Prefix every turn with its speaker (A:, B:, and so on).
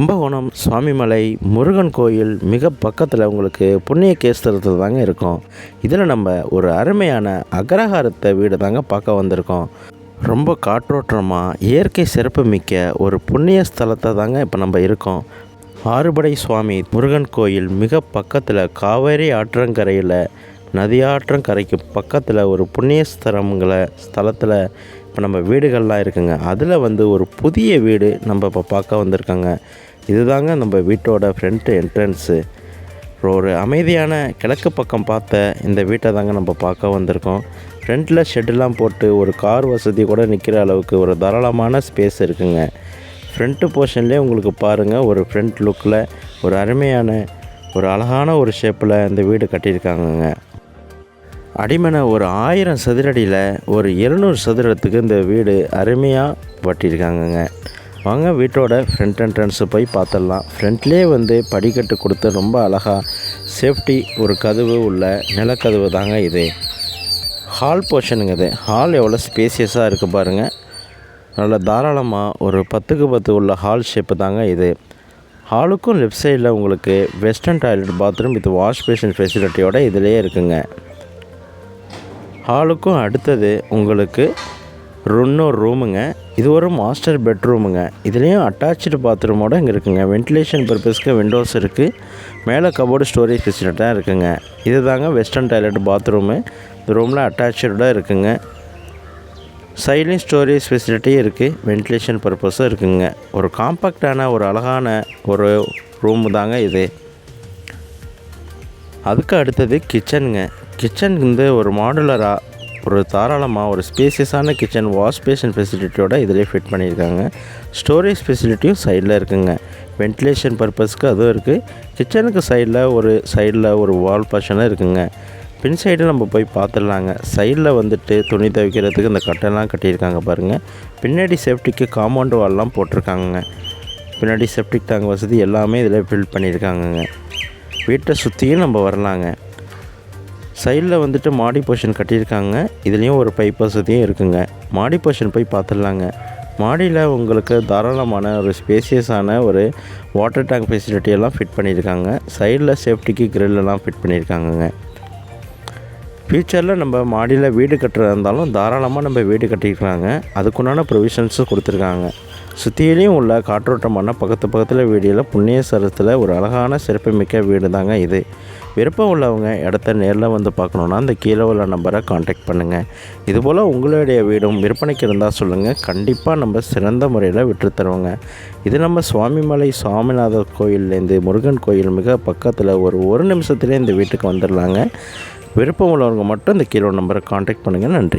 A: கும்பகோணம் சுவாமிமலை முருகன் கோயில் மிக பக்கத்தில் உங்களுக்கு புண்ணிய கேஸ்தரத்தில் தாங்க இருக்கும். இதில் நம்ம ஒரு அருமையான அக்ரஹாரத்தை வீடு தாங்க பார்க்க வந்திருக்கோம். ரொம்ப காற்றோட்டமாக இயற்கை சிறப்பு மிக்க ஒரு புண்ணிய ஸ்தலத்தை தாங்க இப்போ நம்ம இருக்கோம். ஆறுபடை சுவாமி முருகன் கோயில் மிக பக்கத்தில் காவேரி ஆற்றங்கரையில் நதியாற்றங்கரைக்கு பக்கத்தில் ஒரு புண்ணியஸ்தலங்களை ஸ்தலத்தில் இப்போ நம்ம வீடுகள்லாம் இருக்குங்க. அதில் வந்து ஒரு புதிய வீடு நம்ம இப்போ பார்க்க வந்திருக்கோங்க. இதுதாங்க நம்ம வீட்டோட ஃப்ரண்ட்டு என்ட்ரன்ஸு ஒரு அமைதியான கிழக்கு பக்கம் பார்த்த இந்த வீட்டை தாங்க நம்ம பார்க்க வந்திருக்கோம். ஃப்ரண்ட்டில் ஷெட்டெலாம் போட்டு ஒரு கார் வசதி கூட நிற்கிற அளவுக்கு ஒரு தாராளமான ஸ்பேஸ் இருக்குங்க. ஃப்ரண்ட்டு போர்ஷன்லேயே உங்களுக்கு பாருங்கள் ஒரு ஃப்ரண்ட் லுக்கில் ஒரு அருமையான ஒரு அழகான ஒரு ஷேப்பில் இந்த வீடு கட்டியிருக்காங்கங்க. அடிமனை ஒரு ஆயிரம் சதுரடியில் ஒரு இருநூறு சதுரத்துக்கு இந்த வீடு அருமையாக வட்டியிருக்காங்கங்க வாங்க வீட்டோட ஃப்ரண்ட் என்ட்ரன்ஸு போய் பார்த்துடலாம் ஃப்ரண்ட்லேயே வந்து படிக்கட்டு கொடுத்து ரொம்ப அழகாக சேஃப்டி ஒரு கதவு உள்ள நிலக்கதவு தாங்க இது. ஹால் போர்ஷனுங்க இது. ஹால் எவ்வளோ ஸ்பேசியஸாக இருக்குது பாருங்கள் நல்ல தாராளமாக ஒரு பத்துக்கு பத்து உள்ள ஹால் ஷேப்பு தாங்க இது. ஹாலுக்கும் லெஃப்ட் சைடில் உங்களுக்கு western toilet bathroom with wash basin ஃபெசிலிட்டியோட இதிலே இருக்குங்க. ஹாலுக்கும் அடுத்தது உங்களுக்கு இன்னொரு ரூமுங்க. இது ஒரு மாஸ்டர் பெட்ரூமுங்க இதுலேயும் அட்டாச்சு பாத்ரூமோட இங்கே இருக்குங்க. வென்டிலேஷன் பர்பஸ்க்கு விண்டோஸ் இருக்குது மேலே கபோர்டு ஸ்டோரேஜ் ஃபெசிலிட்டாக இருக்குங்க. இது தாங்க வெஸ்டர்ன் டாய்லெட் பாத்ரூமு இந்த ரூமில் அட்டாச்சோட இருக்குங்க. சைட்லேயும் ஸ்டோரேஜ் ஃபெசிலிட்டியும் இருக்குது வென்டிலேஷன் பர்பஸும் இருக்குங்க. ஒரு காம்பேக்டான ஒரு அழகான ஒரு ரூமு தாங்க இது. அதுக்கு அடுத்தது கிச்சனுங்க கிச்சன் வந்து ஒரு மாடுலராக ஒரு தாராளமாக ஒரு ஸ்பேசியஸான கிச்சன் வாஷ் பேஷன் ஃபெசிலிட்டியோட இதிலே ஃபிட் பண்ணியிருக்காங்க. ஸ்டோரேஜ் ஃபெசிலிட்டியும் சைடில் இருக்குங்க. வென்டிலேஷன் பர்பஸ்க்கு அதுவும் இருக்குது கிச்சனுக்கு சைடில் ஒரு சைடில் ஒரு வால் பர்ஷனும் இருக்குங்க. பின் சைடு நம்ம போய் பார்த்துடலாங்க சைடில் வந்துட்டு துணி துவைக்கிறதுக்கு இந்த கட்டெல்லாம் கட்டியிருக்காங்க பாருங்கள் பின்னாடி சேஃப்டிக்கு காம்பவுண்ட் வால்லாம் போட்டிருக்காங்கங்க. பின்னாடி செப்டிக் டேங்க் வசதி எல்லாமே இதில் ஃபில் பண்ணியிருக்காங்கங்க. வீட்டை சுற்றியும் நம்ம வரலாங்க. சைடில் வந்துட்டு மாடி போர்ஷன் கட்டியிருக்காங்க. இதுலேயும் ஒரு பைப் வசதியும் இருக்குங்க. மாடி போர்ஷன் போய் பார்த்துடலாங்க. மாடியில் உங்களுக்கு தாராளமான ஒரு ஸ்பேசியஸான ஒரு வாட்டர் டேங்க் ஃபெசிலிட்டி எல்லாம் ஃபிட் பண்ணியிருக்காங்க. சைடில் சேஃப்டிக்கு grill எல்லாம் ஃபிட் பண்ணியிருக்காங்கங்க. ஃப்யூச்சரில் நம்ம மாடியில் வீடு கட்டுறதா இருந்தாலும் தாராளமாக நம்ம வீடு கட்டிக்கிறாங்க அதுக்குண்டான ப்ரொவிஷன்ஸும் கொடுத்துருக்காங்க. சுற்றியிலையும் உள்ள காற்றோட்டமான பக்கத்து பக்கத்தில் வீடியில் புண்ணிய சரத்தில் ஒரு அழகான சிறப்புமிக்க வீடு தாங்க இது. விருப்பம் உள்ளவங்க இடத்த நேரில் வந்து பார்க்கணுன்னா அந்த கீழே உள்ள நம்பரை காண்டாக்ட் பண்ணுங்கள் இதுபோல் உங்களுடைய வீடும் விற்பனைக்கு இருந்தால் சொல்லுங்கள் கண்டிப்பாக நம்ம சிறந்த முறையில் விற்று தருவோங்க. இது நம்ம சுவாமிமலை சுவாமிநாதர் கோயில்லேருந்து முருகன் கோயில் மிக பக்கத்தில் ஒரு ஒரு நிமிஷத்துலேயே இந்த வீட்டுக்கு வந்துடலாங்க விருப்பம் உள்ளவங்க மட்டும் இந்த கீழே நம்பரை காண்டாக்ட் பண்ணுங்கள் நன்றி.